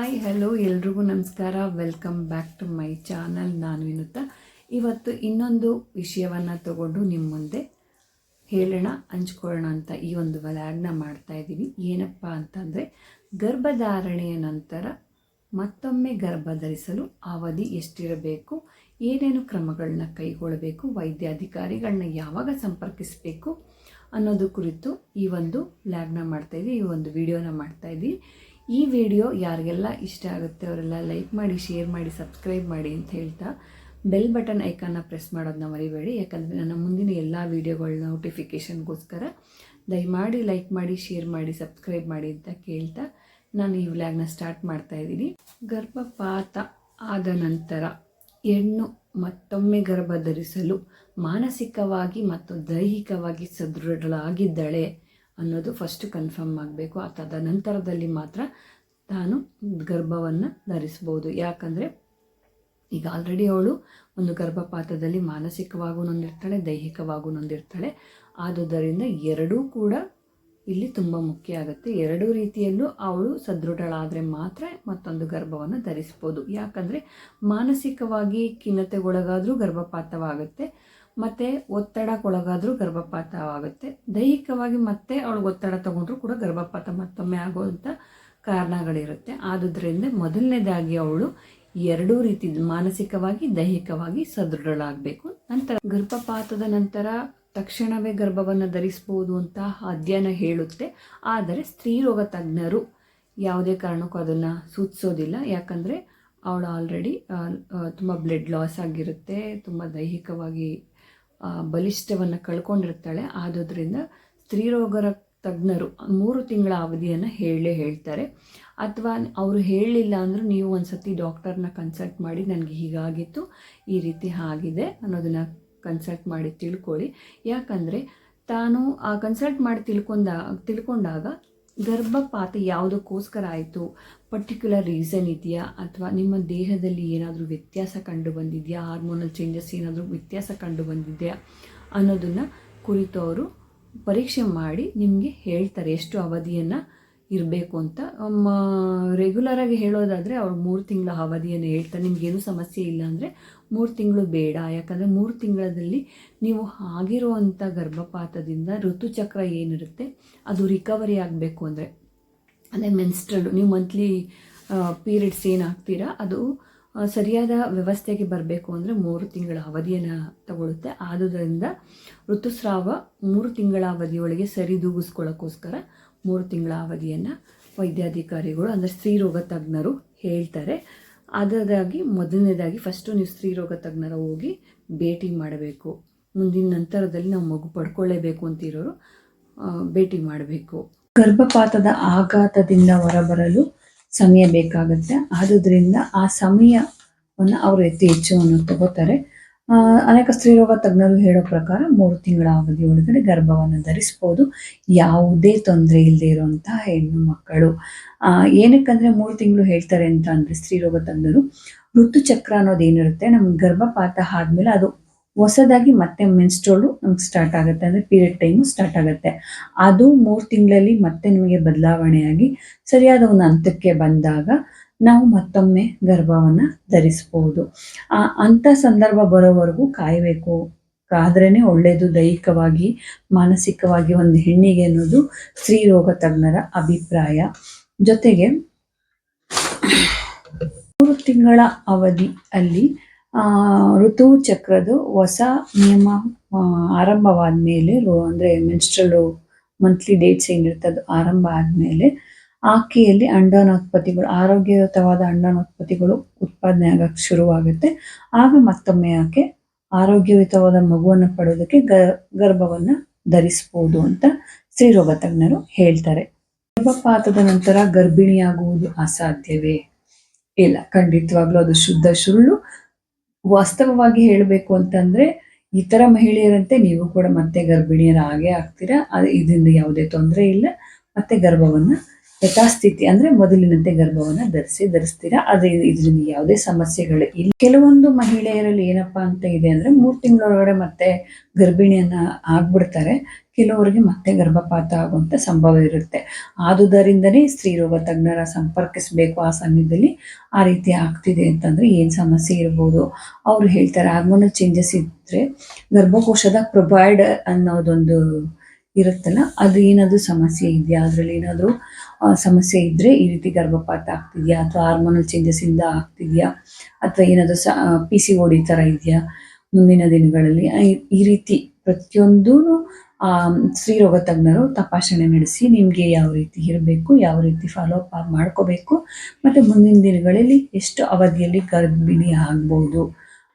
Hi hello ಎಲ್ರಿಗೂ ನಮಸ್ಕಾರ. Welcome back to my channel ನಾನು ವಿನುತಾ. ಇವತ್ತು ಇನ್ನೊಂದು ವಿಷಯವನ್ನು ತಗೊಂಡು ನಿಮ್ಮ ಮುಂದೆ ಹೇಳೋಣ, ಹಂಚ್ಕೊಳ್ಳೋಣ ಅಂತ ಈ ಒಂದು ವ್ಲಾಗ್ನ ಮಾಡ್ತಾ ಇದ್ದೀನಿ. ಏನಪ್ಪ ಅಂತಂದರೆ, ಗರ್ಭಧಾರಣೆಯ ನಂತರ ಮತ್ತೊಮ್ಮೆ ಗರ್ಭ ಧರಿಸಲು ಅವಧಿ ಎಷ್ಟಿರಬೇಕು, ಏನೇನು ಕ್ರಮಗಳನ್ನ ಕೈಗೊಳ್ಳಬೇಕು ವೈದ್ಯಾಧಿಕಾರಿಗಳನ್ನ ಯಾವಾಗ ಸಂಪರ್ಕಿಸಬೇಕು ಅನ್ನೋದು ಕುರಿತು ಈ ಒಂದು ಲ್ಯಾಗ್ನ ಮಾಡ್ತಾಯಿದ್ದೀವಿ ಈ ಒಂದು ವಿಡಿಯೋನ ಮಾಡ್ತಾಯಿದ್ದೀವಿ ಈ ವಿಡಿಯೋ ಯಾರಿಗೆಲ್ಲ ಇಷ್ಟ ಆಗುತ್ತೆ ಅವರೆಲ್ಲ ಲೈಕ್ ಮಾಡಿ, ಶೇರ್ ಮಾಡಿ, ಸಬ್ಸ್ಕ್ರೈಬ್ ಮಾಡಿ ಅಂತ ಹೇಳ್ತಾ ಬೆಲ್ ಬಟನ್ ಐಕಾನ್ನ ಪ್ರೆಸ್ ಮಾಡೋದನ್ನ ಮರಿಬೇಡಿ. ಯಾಕಂದರೆ ನನ್ನ ಮುಂದಿನ ಎಲ್ಲ ವೀಡಿಯೋಗಳ ನೋಟಿಫಿಕೇಷನ್ಗೋಸ್ಕರ ದಯಮಾಡಿ ಲೈಕ್ ಮಾಡಿ, ಶೇರ್ ಮಾಡಿ, ಸಬ್ಸ್ಕ್ರೈಬ್ ಮಾಡಿ ಅಂತ ಕೇಳ್ತಾ ನಾನು ಈ ವ್ಲಾಗ್ನ ಸ್ಟಾರ್ಟ್ ಮಾಡ್ತಾ ಇದ್ದೀನಿ. ಗರ್ಭಪಾತ ಆದ ನಂತರ ಹೆಣ್ಣು ಮತ್ತೊಮ್ಮೆ ಗರ್ಭ ಧರಿಸಲು ಮಾನಸಿಕವಾಗಿ ಮತ್ತು ದೈಹಿಕವಾಗಿ ಸದೃಢಳಾಗಿದ್ದಾಳೆ. ಅನ್ನೋದು ಫಸ್ಟ್ ಕನ್ಫರ್ಮ್ ಆಗಬೇಕು. ಆ ತದನಂತರದಲ್ಲಿ ಮಾತ್ರ ತಾನು ಗರ್ಭವನ್ನು ಧರಿಸ್ಬೋದು. ಯಾಕಂದರೆ ಈಗ ಆಲ್ರೆಡಿ ಅವಳು ಒಂದು ಗರ್ಭಪಾತದಲ್ಲಿ ಮಾನಸಿಕವಾಗೂ ನೊಂದಿರ್ತಾಳೆ, ದೈಹಿಕವಾಗೂ ನೊಂದಿರ್ತಾಳೆ. ಆದುದರಿಂದ ಎರಡೂ ಕೂಡ ಇಲ್ಲಿ ತುಂಬ ಮುಖ್ಯ ಆಗುತ್ತೆ. ಎರಡೂ ರೀತಿಯಲ್ಲೂ ಅವಳು ಸದೃಢಳಾದರೆ ಮಾತ್ರ ಮತ್ತೊಂದು ಗರ್ಭವನ್ನು ಧರಿಸ್ಬೋದು. ಯಾಕಂದರೆ ಮಾನಸಿಕವಾಗಿ ಖಿನ್ನತೆಗೊಳಗಾದರೂ ಗರ್ಭಪಾತವಾಗುತ್ತೆ. ಮತ್ತು ಒತ್ತಡಕ್ಕೊಳಗಾದರೂ ಗರ್ಭಪಾತವಾಗುತ್ತೆ. ದೈಹಿಕವಾಗಿ ಮತ್ತೆ ಅವಳಿಗೆ ಒತ್ತಡ ತಗೊಂಡ್ರೂ ಕೂಡ ಗರ್ಭಪಾತ ಮತ್ತೊಮ್ಮೆ ಆಗುವಂಥ ಕಾರಣಗಳಿರುತ್ತೆ. ಆದುದರಿಂದ ಮೊದಲನೇದಾಗಿ ಅವಳು ಎರಡೂ ರೀತಿ ಮಾನಸಿಕವಾಗಿ, ದೈಹಿಕವಾಗಿ ಸದೃಢಳಾಗಬೇಕು. ನಂತರ ಗರ್ಭಪಾತದ ನಂತರ ತಕ್ಷಣವೇ ಗರ್ಭವನ್ನು ಧರಿಸ್ಬೋದು ಅಂತ ಅಧ್ಯಯನ ಹೇಳುತ್ತೆ. ಆದರೆ ಸ್ತ್ರೀ ರೋಗ ತಜ್ಞರು ಯಾವುದೇ ಕಾರಣಕ್ಕೂ ಅದನ್ನು ಸೂಚಿಸೋದಿಲ್ಲ. ಯಾಕಂದರೆ ಅವಳು ಆಲ್ರೆಡಿ ತುಂಬ ಬ್ಲಡ್ ಲಾಸ್ ಆಗಿರುತ್ತೆ, ತುಂಬ ದೈಹಿಕವಾಗಿ ಬಲಿಷ್ಠವನ್ನು ಕಳ್ಕೊಂಡಿರ್ತಾಳೆ. ಆದ್ದರಿಂದ ಸ್ತ್ರೀರೋಗರ ತಜ್ಞರು ಮೂರು ತಿಂಗಳ ಅವಧಿಯನ್ನು ಹೇಳೇ ಹೇಳ್ತಾರೆ. ಅಥವಾ ಅವರು ಹೇಳಲಿಲ್ಲ ಅಂದರೂ ನೀವು ಒಂದು ಸತಿ ಡಾಕ್ಟರ್ನ ಕನ್ಸಲ್ಟ್ ಮಾಡಿ, ನನಗೆ ಹೀಗಾಗಿತ್ತು, ಈ ರೀತಿ ಆಗಿದೆ ಅನ್ನೋದನ್ನು ಕನ್ಸಲ್ಟ್ ಮಾಡಿ ತಿಳ್ಕೊಳ್ಳಿ. ಯಾಕಂದರೆ ತಾನು ಆ ಕನ್ಸಲ್ಟ್ ಮಾಡಿ ತಿಳ್ಕೊಂಡ, ತಿಳ್ಕೊಂಡಾಗ ಗರ್ಭಪಾತ ಯಾವುದಕ್ಕೋಸ್ಕರ ಆಯಿತು? ಪರ್ಟಿಕ್ಯುಲರ್ ರೀಸನ್ ಇದೆಯಾ? ಅಥವಾ ನಿಮ್ಮ ದೇಹದಲ್ಲಿ ಏನಾದರೂ ವ್ಯತ್ಯಾಸ ಕಂಡು ಬಂದಿದೆಯಾ? ಹಾರ್ಮೋನಲ್ ಚೇಂಜಸ್ ಏನಾದರೂ ವ್ಯತ್ಯಾಸ ಕಂಡು ಬಂದಿದೆಯಾ? ಅನ್ನೋದನ್ನು ಕುರಿತು ಅವರು ಪರೀಕ್ಷೆ ಮಾಡಿ ನಿಮಗೆ ಹೇಳ್ತಾರೆ. ಎಷ್ಟು ಅವಧಿಯನ್ನು ಇರಬೇಕು ಅಂತ. ರೆಗ್ಯುಲರಾಗಿ ಹೇಳೋದಾದರೆ ಅವ್ರು ಮೂರು ತಿಂಗಳ ಅವಧಿಯನ್ನು ಹೇಳ್ತಾರೆ ನಿಮಗೇನು ಸಮಸ್ಯೆ ಇಲ್ಲ ಅಂದರೆ ಮೂರು ತಿಂಗಳು ಬೇಡ. ಯಾಕಂದರೆ ಮೂರು ತಿಂಗಳಲ್ಲಿ ನೀವು ಆಗಿರುವಂಥ ಗರ್ಭಪಾತದಿಂದ ಋತುಚಕ್ರ ಏನಿರುತ್ತೆ, ಅದು ರಿಕವರಿ ಆಗಬೇಕು ಅಂದರೆ. ಅಂದ್ರೆ ಮೆನ್ಸ್ಟ್ರಲ್ ನೀವು ಮಂತ್ಲಿ ಪೀರಿಯಡ್ಸ್ ಏನಾಗ್ತೀರಾ ಅದು ಸರಿಯಾದ ವ್ಯವಸ್ಥೆಗೆ ಬರಬೇಕು ಅಂದರೆ ಮೂರು ತಿಂಗಳ ಅವಧಿಯನ್ನು ತಗೊಳುತ್ತೆ. ಆದುದರಿಂದ ಋತುಸ್ರಾವ ಮೂರು ತಿಂಗಳ ಅವಧಿಯೊಳಗೆ ಸರಿದೂಗಿಸ್ಕೊಳ್ಳೋಕ್ಕೋಸ್ಕರ ಮೂರು ತಿಂಗಳ ಅವಧಿಯನ್ನು ವೈದ್ಯಾಧಿಕಾರಿಗಳು, ಅಂದರೆ ಸ್ತ್ರೀರೋಗ ತಜ್ಞರು ಹೇಳ್ತಾರೆ. ಅದರಾಗಿ ಮೊದಲನೇದಾಗಿ ಫಸ್ಟು ನೀವು ಸ್ತ್ರೀರೋಗ ತಜ್ಞರ ಹೋಗಿ ಭೇಟಿ ಮಾಡಬೇಕು. ಮುಂದಿನ ನಂತರದಲ್ಲಿ ನಾವು ಮಗು ಪಡ್ಕೊಳ್ಳೇಬೇಕು ಅಂತಿರೋರು ಭೇಟಿ ಮಾಡಬೇಕು. ಗರ್ಭಪಾತದ ಆಘಾತದಿಂದ ಹೊರಬರಲು ಸಮಯ ಬೇಕಾಗುತ್ತೆ. ಆದುದರಿಂದ ಆ ಸಮಯವನ್ನು ಅವರು ಎತ್ತಿ ಅನ್ನೋದು ತಗೋತಾರೆ. ಅನೇಕ ಸ್ತ್ರೀರೋಗ ತಜ್ಞರು ಹೇಳೋ ಪ್ರಕಾರ ಮೂರು ತಿಂಗಳ ಅವಧಿ ಒಳಗಡೆ ಗರ್ಭವನ್ನು ಧರಿಸ್ಬೋದು. ಯಾವುದೇ ತೊಂದರೆ ಇಲ್ಲದೆ ಇರುವಂತಹ ಹೆಣ್ಣು ಮಕ್ಕಳು. ಏನಕ್ಕಂದ್ರೆ ಮೂರು ತಿಂಗಳು ಹೇಳ್ತಾರೆ ಅಂತ ಅಂದ್ರೆ ಸ್ತ್ರೀರೋಗ ತಜ್ಞರು ಋತುಚಕ್ರ ಅನ್ನೋದು ಏನಿರುತ್ತೆ? ನಮ್ಗೆ ಗರ್ಭಪಾತ ಆದ್ಮೇಲೆ ಅದು ಹೊಸದಾಗಿ ಮತ್ತೆ ಮೆನ್ಸ್ಟ್ರೋಲು ನಮ್ಗೆ ಸ್ಟಾರ್ಟ್ ಆಗುತ್ತೆ ಅಂದರೆ ಪೀರಿಯಡ್ ಟೈಮು ಸ್ಟಾರ್ಟ್ ಆಗುತ್ತೆ. ಅದು ಮೂರು ತಿಂಗಳಲ್ಲಿ ಮತ್ತೆ ನಿಮಗೆ ಬದಲಾವಣೆಯಾಗಿ ಸರಿಯಾದ ಒಂದು ಹಂತಕ್ಕೆ ಬಂದಾಗ ನಾವು ಮತ್ತೊಮ್ಮೆ ಗರ್ಭವನ್ನು ಆ ಅಂಥ ಸಂದರ್ಭ ಬರೋವರೆಗೂ ಕಾಯಬೇಕು. ಕಾದ್ರೇ ಒಳ್ಳೆಯದು ದೈಹಿಕವಾಗಿ, ಮಾನಸಿಕವಾಗಿ ಒಂದು ಹೆಣ್ಣಿಗೆ ಅನ್ನೋದು ಸ್ತ್ರೀ ರೋಗ ತಜ್ಞರ ಅಭಿಪ್ರಾಯ. ಜೊತೆಗೆ ಮೂರು ತಿಂಗಳ ಅವಧಿ ಅಲ್ಲಿ ಋತು ಚಕ್ರದ ಹೊಸ ನಿಯಮ ಆರಂಭವಾದ ಮೇಲೆ ಅಂದರೆ ಮೆನ್ಸ್ಟ್ರಲ್ ಮಂತ್ಲಿ ಡೇಟ್ಸ್ ಏನಿರ್ತದೋ ಆರಂಭ ಆದಮೇಲೆ ಆಕೆಯಲ್ಲಿ ಅಂಡಾನೋತ್ಪತ್ತಿಗಳು ಆರೋಗ್ಯಯುತವಾದ ಅಂಡಾನೋತ್ಪತ್ತಿಗಳು ಉತ್ಪಾದನೆ ಆಗಕ್ಕೆ ಶುರುವಾಗುತ್ತೆ. ಆಗ ಮತ್ತೊಮ್ಮೆ ಆಕೆ ಆರೋಗ್ಯಯುತವಾದ ಮಗುವನ್ನು ಪಡೆಯೋದಕ್ಕೆ ಗರ್ಭವನ್ನು ಧರಿಸ್ಬೋದು ಅಂತ ಸ್ತ್ರೀರೋಗ ತಜ್ಞರು ಹೇಳ್ತಾರೆ. ಗರ್ಭಪಾತದ ನಂತರ ಗರ್ಭಿಣಿಯಾಗುವುದು ಅಸಾಧ್ಯವೇ? ಇಲ್ಲ, ಖಂಡಿತವಾಗ್ಲೂ ಅದು ಶುದ್ಧ ಸುಳ್ಳು. ವಾಸ್ತವವಾಗಿ ಹೇಳಬೇಕು ಅಂತಂದ್ರೆ, ಇತರ ಮಹಿಳೆಯರಂತೆ ನೀವು ಕೂಡ ಮತ್ತೆ ಗರ್ಭಿಣಿಯರ ಹಾಗೆ ಆಗ್ತೀರಾ ಇದರಿಂದ ಯಾವುದೇ ತೊಂದರೆ ಇಲ್ಲ. ಮತ್ತೆ ಗರ್ಭವನ್ನ ಯಥಾಸ್ಥಿತಿ ಅಂದ್ರೆ ಮೊದಲಿನಂತೆ ಗರ್ಭವನ್ನ ಧರಿಸಿ, ಧರಿಸ್ತೀರಾ? ಅದೇ ಇದರಿಂದ ಯಾವುದೇ ಸಮಸ್ಯೆಗಳು ಇಲ್ಲ. ಕೆಲವೊಂದು ಮಹಿಳೆಯರಲ್ಲಿ ಏನಪ್ಪಾ ಅಂತ ಇದೆ ಅಂದ್ರೆ ಮೂರು ತಿಂಗಳೊಳಗಡೆ ಮತ್ತೆ ಗರ್ಭಿಣಿಯನ್ನ ಆಗ್ಬಿಡ್ತಾರೆ. ಕೆಲವರಿಗೆ ಮತ್ತೆ ಗರ್ಭಪಾತ ಆಗುವಂಥ ಸಂಭವ ಇರುತ್ತೆ. ಆದುದರಿಂದನೇ ಸ್ತ್ರೀರೋಗ ತಜ್ಞರ ಸಂಪರ್ಕಿಸಬೇಕು ಆ ಸಮಯದಲ್ಲಿ. ಆ ರೀತಿ ಆಗ್ತಿದೆ ಅಂತಂದರೆ ಏನು ಸಮಸ್ಯೆ ಇರ್ಬೋದು? ಅವರು ಹೇಳ್ತಾರೆ ಹಾರ್ಮೋನಲ್ ಚೇಂಜಸ್ ಇದ್ದರೆ ಗರ್ಭಕೋಶದ ಪ್ರೊವೈಡ್ ಅನ್ನೋದೊಂದು ಇರುತ್ತಲ್ಲ, ಅದು ಏನಾದರೂ ಸಮಸ್ಯೆ ಇದೆಯಾ? ಅದರಲ್ಲಿ ಏನಾದರೂ ಸಮಸ್ಯೆ ಇದ್ದರೆ ಈ ರೀತಿ ಗರ್ಭಪಾತ ಆಗ್ತಿದೆಯಾ? ಅಥವಾ ಹಾರ್ಮೋನಲ್ ಚೇಂಜಸ್ಸಿಂದ ಆಗ್ತಿದೆಯಾ? ಅಥವಾ ಏನಾದರೂ ಸ ಪಿ ಸಿ ಓಡಿ ಥರ ಇದೆಯಾ? ಮುಂದಿನ ದಿನಗಳಲ್ಲಿ ಈ- ರೀತಿ ಪ್ರತಿಯೊಂದೂ ಸ್ತ್ರೀರೋಗ ತಜ್ಞರು ತಪಾಸಣೆ ನಡೆಸಿ ನಿಮಗೆ ಯಾವ ರೀತಿ ಇರಬೇಕು, ಯಾವ ರೀತಿ ಫಾಲೋ ಅಪ್ ಮಾಡ್ಕೋಬೇಕು, ಮತ್ತು ಮುಂದಿನ ದಿನಗಳಲ್ಲಿ ಎಷ್ಟು ಅವಧಿಯಲ್ಲಿ ಗರ್ಭಿಣಿ ಆಗ್ಬೋದು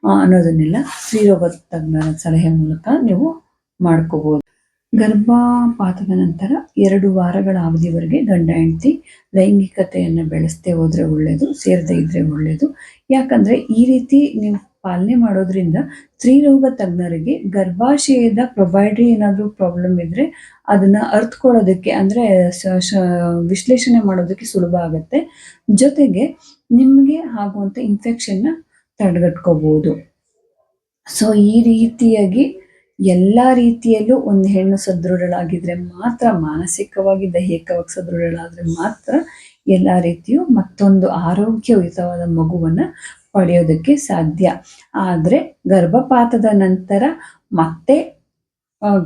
ಅನ್ನೋದನ್ನೆಲ್ಲ ಸ್ತ್ರೀರೋಗ ತಜ್ಞರ ಸಲಹೆ ಮೂಲಕ ನೀವು ಮಾಡ್ಕೋಬೋದು. ಗರ್ಭಪಾತದ ನಂತರ ಎರಡು ವಾರಗಳ ಅವಧಿವರೆಗೆ ಗಂಡ ಹೆಂಡತಿ ಲೈಂಗಿಕತೆಯನ್ನು ಬೆಳೆಸದೆ ಹೋದರೆ ಒಳ್ಳೆಯದು ಸೇರದೇ ಇದ್ದರೆ ಒಳ್ಳೆಯದು ಯಾಕಂದರೆ ಈ ರೀತಿ ನೀವು ಪಾಲನೆ ಮಾಡೋದ್ರಿಂದ ಸ್ತ್ರೀರೋಗ ತಜ್ಞರಿಗೆ ಗರ್ಭಾಶಯದ ಪ್ರೊವೈಡ್ರಿ ಏನಾದರೂ ಪ್ರಾಬ್ಲಮ್ ಇದ್ದರೆ ಅದನ್ನು ಅರ್ಥಕೊಳ್ಳೋದಕ್ಕೆ ಅಂದರೆ ವಿಶ್ಲೇಷಣೆ ಮಾಡೋದಕ್ಕೆ ಸುಲಭ ಆಗುತ್ತೆ. ಜೊತೆಗೆ ನಿಮಗೆ ಆಗುವಂಥ ಇನ್ಫೆಕ್ಷನ್ನ ತಡೆಗಟ್ಕೋಬೋದು. ಸೊ ಈ ರೀತಿಯಾಗಿ ಎಲ್ಲ ರೀತಿಯಲ್ಲೂ ಒಂದು ಹೆಣ್ಣು ಸದೃಢಳಾಗಿದ್ರೆ ಮಾತ್ರ, ಮಾನಸಿಕವಾಗಿ ದೈಹಿಕವಾಗಿ ಸದೃಢಳಾದರೆ ಮಾತ್ರ ಎಲ್ಲ ರೀತಿಯೂ ಮತ್ತೊಂದು ಆರೋಗ್ಯಯುತವಾದ ಮಗುವನ್ನು ಪಡೆಯೋದಕ್ಕೆ ಸಾಧ್ಯ. ಆದರೆ ಗರ್ಭಪಾತದ ನಂತರ ಮತ್ತೆ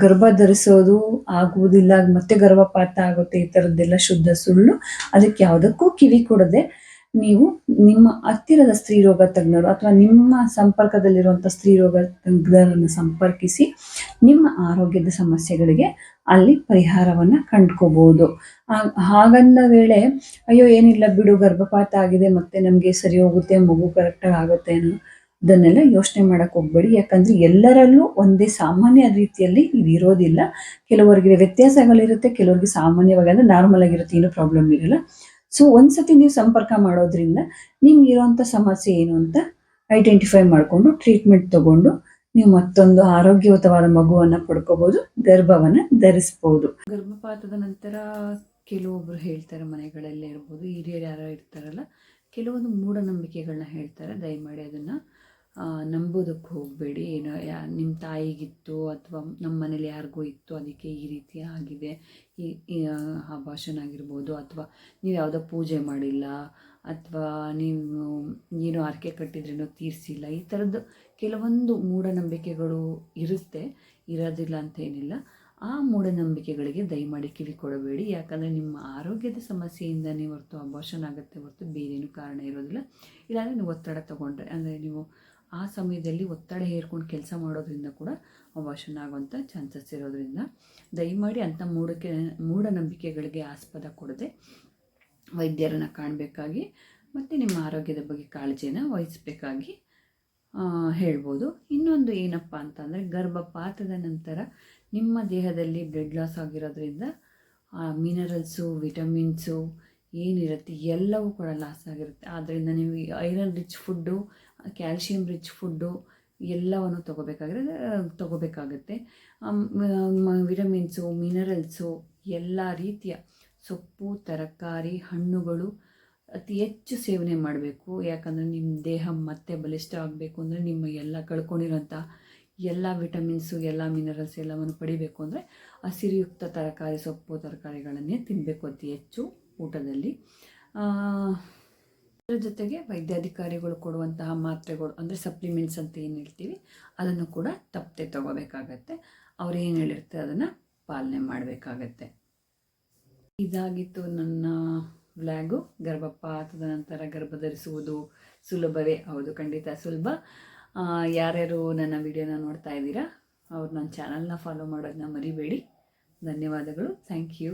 ಗರ್ಭ ಧರಿಸೋದು ಆಗುವುದಿಲ್ಲ, ಮತ್ತೆ ಗರ್ಭಪಾತ ಆಗುತ್ತೆ, ಈ ಥರದ್ದೆಲ್ಲ ಶುದ್ಧ ಸುಳ್ಳು, ಅದಕ್ಕೆ ಯಾವುದಕ್ಕೂ ಕಿವಿ ಕೊಡದೆ ನೀವು ನಿಮ್ಮ ಹತ್ತಿರದ ಸ್ತ್ರೀರೋಗ ತಜ್ಞರು ಅಥವಾ ನಿಮ್ಮ ಸಂಪರ್ಕದಲ್ಲಿರುವಂಥ ಸ್ತ್ರೀರೋಗ ತಜ್ಞರನ್ನು ಸಂಪರ್ಕಿಸಿ ನಿಮ್ಮ ಆರೋಗ್ಯದ ಸಮಸ್ಯೆಗಳಿಗೆ ಅಲ್ಲಿ ಪರಿಹಾರವನ್ನು ಕಂಡ್ಕೋಬೋದು. ಹಾಗಂದ ವೇಳೆ, ಅಯ್ಯೋ, ಏನಿಲ್ಲ ಬಿಡು, ಗರ್ಭಪಾತ ಆಗಿದೆ, ಮತ್ತೆ ನಮಗೆ ಸರಿ ಹೋಗುತ್ತೆ, ಮಗು ಕರೆಕ್ಟಾಗಿ ಆಗುತ್ತೆ ಅನ್ನೋ ಅದನ್ನೆಲ್ಲ ಯೋಚನೆ ಮಾಡೋಕ್ಕೆ ಹೋಗ್ಬೇಡಿ. ಯಾಕಂದರೆ ಎಲ್ಲರಲ್ಲೂ ಒಂದೇ ಸಾಮಾನ್ಯ ರೀತಿಯಲ್ಲಿ ಇದು ಇರೋದಿಲ್ಲ. ಕೆಲವರಿಗೆ ವ್ಯತ್ಯಾಸಗಳಿರುತ್ತೆ, ಕೆಲವರಿಗೆ ಸಾಮಾನ್ಯವಾಗಿ ಅಂದರೆ ನಾರ್ಮಲ್ ಆಗಿರುತ್ತೆ, ಏನೂ ಪ್ರಾಬ್ಲಮ್ ಇರಲ್ಲ. ಸೊ ಒಂದ್ಸತಿ ನೀವು ಸಂಪರ್ಕ ಮಾಡೋದ್ರಿಂದ ನಿಮ್ಗೆ ಇರೋಂಥ ಸಮಸ್ಯೆ ಏನು ಅಂತ ಐಡೆಂಟಿಫೈ ಮಾಡಿಕೊಂಡು ಟ್ರೀಟ್ಮೆಂಟ್ ತಗೊಂಡು ನೀವು ಮತ್ತೊಂದು ಆರೋಗ್ಯಯುತವಾದ ಮಗುವನ್ನು ಪಡ್ಕೋಬಹುದು ಗರ್ಭವನ್ನು ಧರಿಸ್ಬೋದು. ಗರ್ಭಪಾತದ ನಂತರ ಕೆಲವೊಬ್ರು ಹೇಳ್ತಾರೆ ಮನೆಗಳಲ್ಲೇ ಇರ್ಬೋದು, ಹಿರಿಯರು ಯಾರೋ ಇರ್ತಾರಲ್ಲ, ಕೆಲವೊಂದು ಮೂಢನಂಬಿಕೆಗಳನ್ನ ಹೇಳ್ತಾರೆ, ದಯಮಾಡಿ ಅದನ್ನು ನಂಬೋದಕ್ಕೆ ಹೋಗಬೇಡಿ. ಏನೋ ನಿಮ್ಮ ತಾಯಿಗಿತ್ತು ಅಥವಾ ನಮ್ಮ ಮನೇಲಿ ಯಾರಿಗೂ ಇತ್ತು ಅದಕ್ಕೆ ಈ ರೀತಿ ಆಗಿದೆ. ಈ ಈ, ಆ ಭಾಷಣ ಆಗಿರ್ಬೋದು. ಅಥವಾ ನೀವು ಯಾವುದೋ ಪೂಜೆ ಮಾಡಿಲ್ಲ ಅಥವಾ ನೀವು ಏನು ಹರಕೆ ಕಟ್ಟಿದ್ರೇನೋ ತೀರಿಸಿಲ್ಲ. ಈ ಥರದ್ದು ಕೆಲವೊಂದು ಮೂಢನಂಬಿಕೆಗಳು ಇರುತ್ತೆ. ಇರೋದಿಲ್ಲ ಅಂತ ಏನಿಲ್ಲ. ಆ ಮೂಢನಂಬಿಕೆಗಳಿಗೆ ದಯಮಾಡಿ ಕಿವಿಕೊಡಬೇಡಿ. ಯಾಕಂದರೆ ನಿಮ್ಮ ಆರೋಗ್ಯದ ಸಮಸ್ಯೆಯಿಂದನೇ ಹೊರತು ಅಭಾಷಣ ಆಗುತ್ತೆ ಹೊರತು ಬೇರೇನು ಕಾರಣ ಇರೋದಿಲ್ಲ. ಇಲ್ಲಾಂದರೆ ನೀವು ಒತ್ತಡ ತಗೊಂಡ್ರೆ ಅಂದರೆ ನೀವು ಆ ಸಮಯದಲ್ಲಿ ಒತ್ತಡ ಹೇರ್ಕೊಂಡು ಕೆಲಸ ಮಾಡೋದ್ರಿಂದ ಕೂಡ ಅಭಾಷಣ ಆಗುವಂಥ ಚಾನ್ಸಸ್ ಇರೋದ್ರಿಂದ ದಯಮಾಡಿ ಅಂಥ ಮೂಢಕ್ಕೆ ಮೂಢನಂಬಿಕೆಗಳಿಗೆ ಆಸ್ಪದ ಕೊಡದೆ ವೈದ್ಯರನ್ನು ಕಾಣಬೇಕಾಗಿ ಮತ್ತು ನಿಮ್ಮ ಆರೋಗ್ಯದ ಬಗ್ಗೆ ಕಾಳಜಿನ ವಹಿಸಬೇಕಾಗಿ ಹೇಳ್ಬೋದು. ಇನ್ನೊಂದು ಏನಪ್ಪ ಅಂತಂದರೆ ಗರ್ಭಪಾತದ ನಂತರ ನಿಮ್ಮ ದೇಹದಲ್ಲಿ ಬ್ಲಡ್ ಲಾಸ್ ಆಗಿರೋದ್ರಿಂದ ಮಿನರಲ್ಸು ವಿಟಮಿನ್ಸು ಏನಿರುತ್ತೆ ಎಲ್ಲವೂ ಕೂಡ ಲಾಸ್ ಆಗಿರುತ್ತೆ. ಆದ್ದರಿಂದ ನೀವು iron rich food calcium rich food ಎಲ್ಲವನ್ನು ತಗೋಬೇಕಾಗಿರೋದು ತಗೋಬೇಕಾಗುತ್ತೆ. ವಿಟಮಿನ್ಸು ಮಿನರಲ್ಸು ಎಲ್ಲ ರೀತಿಯ ಸೊಪ್ಪು, ತರಕಾರಿ, ಹಣ್ಣುಗಳು ಅತಿ ಹೆಚ್ಚು ಸೇವನೆ ಮಾಡಬೇಕು. ಯಾಕಂದರೆ ನಿಮ್ಮ ದೇಹ ಮತ್ತೆ ಬಲಿಷ್ಠ ಆಗಬೇಕು ಅಂದರೆ ನಿಮ್ಮ ಎಲ್ಲ ಕಳ್ಕೊಂಡಿರೋಂಥ ಎಲ್ಲ ವಿಟಮಿನ್ಸು ಎಲ್ಲ ಮಿನರಲ್ಸ್ ಎಲ್ಲವನ್ನು ಪಡಿಬೇಕು ಅಂದರೆ ಹಸಿರಿಯುಕ್ತ ತರಕಾರಿ, ಸೊಪ್ಪು, ತರಕಾರಿಗಳನ್ನೇ ತಿನ್ನಬೇಕು ಅತಿ ಹೆಚ್ಚು. ಊಟದಲ್ಲಿ. ಅದರ ಜೊತೆಗೆ ವೈದ್ಯಾಧಿಕಾರಿಗಳು ಕೊಡುವಂತಹ ಮಾತ್ರೆಗಳು, ಅಂದರೆ ಸಪ್ಲಿಮೆಂಟ್ಸ್ ಅಂತ ಏನು ಹೇಳ್ತೀವಿ, ಅದನ್ನು ಕೂಡ ತಪ್ಪದೆ ತಗೋಬೇಕಾಗತ್ತೆ. ಅವ್ರು ಏನು ಹೇಳಿರ್ತಾರೆ, ಅದನ್ನು ಪಾಲನೆ ಮಾಡಬೇಕಾಗತ್ತೆ. ಇದಾಗಿತ್ತು ನನ್ನ ವ್ಲಾಗು. ಗರ್ಭಪಾತದ ನಂತರ ಗರ್ಭ ಧರಿಸುವುದು ಸುಲಭವೇ? ಹೌದು, ಖಂಡಿತ ಸುಲಭ. ಯಾರ್ಯಾರು ನನ್ನ ವಿಡಿಯೋನ ನೋಡ್ತಾ ಇದ್ದೀರಾ, ಅವ್ರು ನನ್ನ ಚಾನಲ್ನ ಫಾಲೋ ಮಾಡೋದನ್ನ ಮರಿಬೇಡಿ. ಧನ್ಯವಾದಗಳು. Thank you